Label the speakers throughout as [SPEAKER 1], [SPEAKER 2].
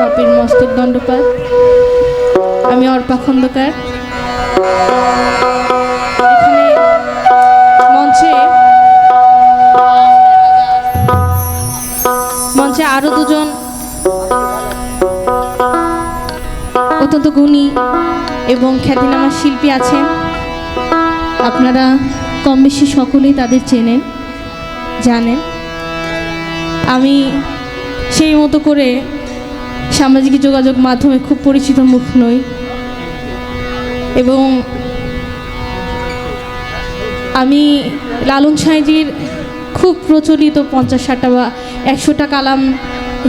[SPEAKER 1] পাপের মস্তক দণ্ডপাত। আমি অর্পা খন্দকার। মঞ্চে মঞ্চে আরও দুজন অত্যন্ত গুণী এবং খ্যাতিনামা শিল্পী আছেন। আপনারা কম বেশি সকলেই তাদের চেনেন, জানেন। আমি সেই মতো করে সামাজিক যোগাযোগ মাধ্যমে খুব পরিচিত মুখ নই। এবং আমি লালন সাঁইজির খুব প্রচলিত পঞ্চাশ ষাটটা বা একশোটা কালাম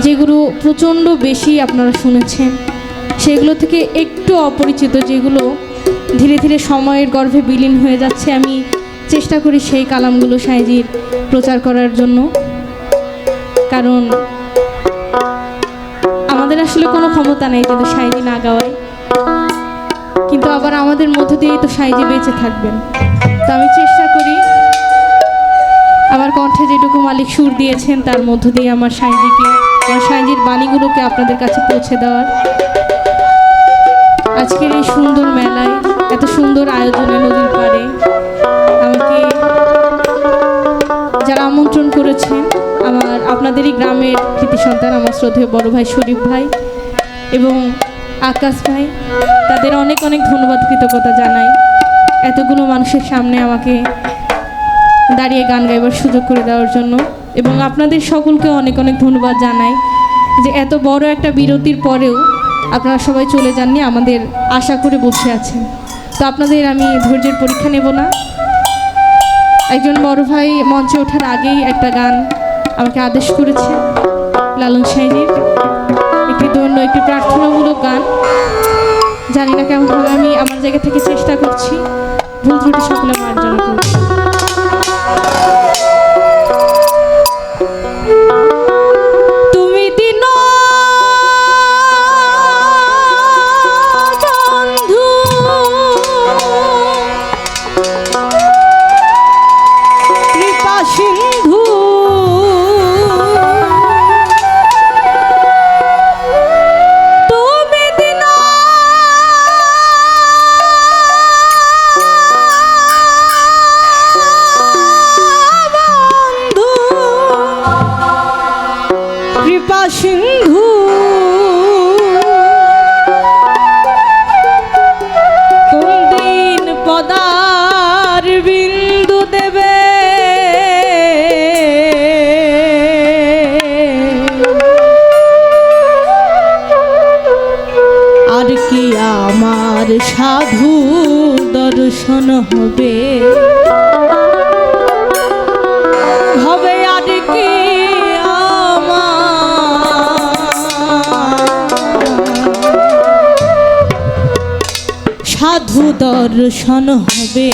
[SPEAKER 1] যেগুলো প্রচণ্ড বেশি আপনারা শুনেছেন, সেগুলো থেকে একটু অপরিচিত যেগুলো ধীরে ধীরে সময়ের গর্ভে বিলীন হয়ে যাচ্ছে, আমি চেষ্টা করি সেই কালামগুলো সাঁইজির প্রচার করার জন্য। কারণ আমাদের আসলে কোনো ক্ষমতা নেই যদি সাইজি না গাওয়ায়। কিন্তু আবার আমাদের মধ্য দিয়েই তো সাইজি বেঁচে থাকবেন। তো আমি চেষ্টা করি, আমার কণ্ঠে যেটুকু মালিক সুর দিয়েছেন, তার মধ্য দিয়ে আমার সাইজিকে, আমার সাইজির বাণীগুলোকে আপনাদের কাছে পৌঁছে দেওয়ার। আজকের এই সুন্দর মেলায়, এত সুন্দর আয়োজনে নদীর পাড়ে আপনাদেরই গ্রামের কৃতি সন্তান, আমার শ্রদ্ধেয় বড় ভাই শরীফ ভাই এবং আকাশ ভাই, তাদের অনেক অনেক ধন্যবাদ, কৃতজ্ঞতা জানাই। এতগুলো মানুষের সামনে আমাকে দাঁড়িয়ে গান গাইবার সুযোগ করে দেওয়ার জন্য এবং আপনাদের সকলকে অনেক অনেক ধন্যবাদ জানাই যে এত বড় একটা বিরতির পরেও আপনারা সবাই চলে যাননি, আমাদের আশা করে বসে আছেন। তো আপনাদের আমি ধৈর্যের পরীক্ষা নেব না। একজন বড় ভাই মঞ্চে ওঠার আগেই একটা গান আমাকে আদেশ করেছে লালন সাহেবের একটি দৈন্য একটি প্রার্থনামূলক গান। জানি না কেমন হবে আমি আমার জায়গা থেকে চেষ্টা করছি, ভুল ত্রুটি সকলে মার্জনা করছি। সাধু দর্শন হবে। হবে আর কি সাধু দর্শন হবে।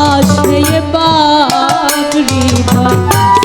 [SPEAKER 1] আছে বাপ রে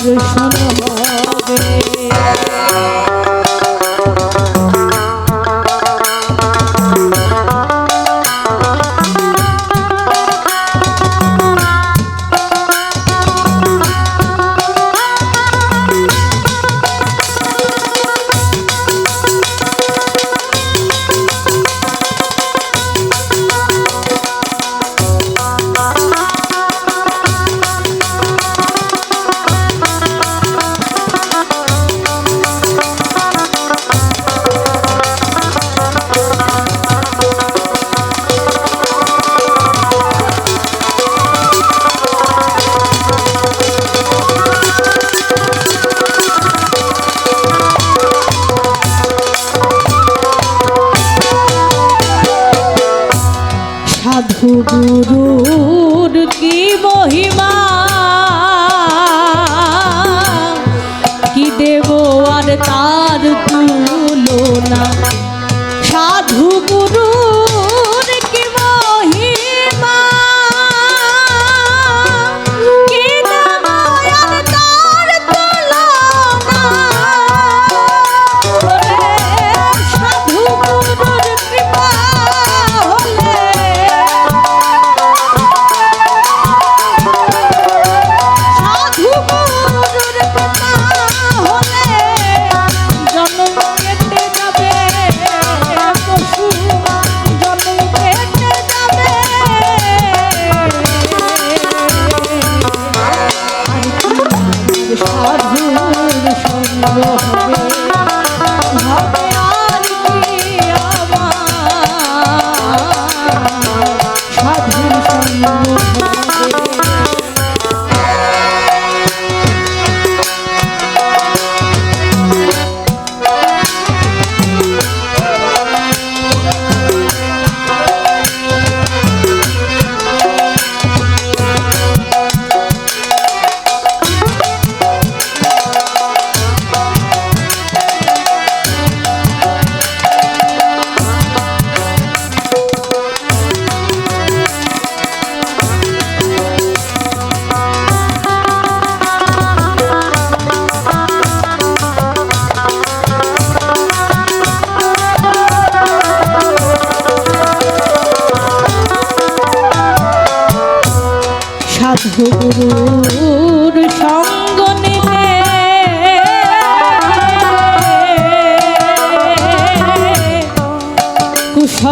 [SPEAKER 1] সারসা তার তুলনা সাধু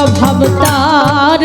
[SPEAKER 1] অভাব তার